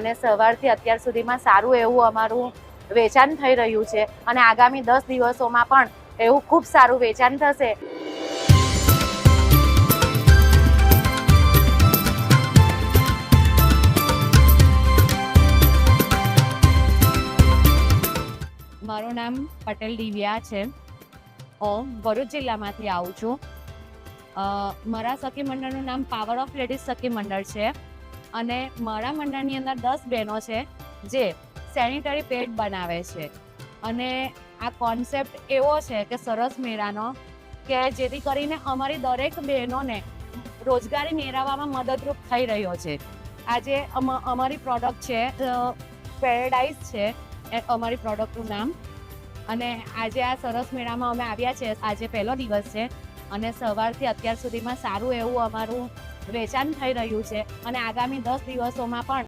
અને સવારથી અત્યાર સુધીમાં સારું એવું અમારું વેચાણ થઈ રહ્યું છે. અને આગામી દસ દિવસોમાં પણ એવું ખૂબ સારું વેચાણ થશે. મારું નામ પટેલ દિવ્યા છે. હું ભરૂચ જિલ્લામાંથી આવું છું. મારા સખી મંડળનું નામ પાવર ઓફ લેડીઝ સખી મંડળ છે. અને મારા મંડળની અંદર દસ બહેનો છે જે સેનિટરી પેડ બનાવે છે. અને આ કોન્સેપ્ટ એવો છે કે સરસ મેળાનો કે જેથી કરીને અમારી દરેક બહેનોને રોજગારી મેળવવામાં મદદરૂપ થઈ રહ્યો છે. આજે અમ- અમારી પ્રોડક્ટ છે પેરેડાઇઝ છે અમારી પ્રોડક્ટનું નામ. અને આજે આ સરસ મેળામાં અમે આવ્યા છે. આજે પહેલો દિવસ છે અને સવારથી અત્યાર સુધીમાં સારું એવું અમારું વેચાણ થઈ રહ્યું છે. અને આગામી દસ દિવસોમાં પણ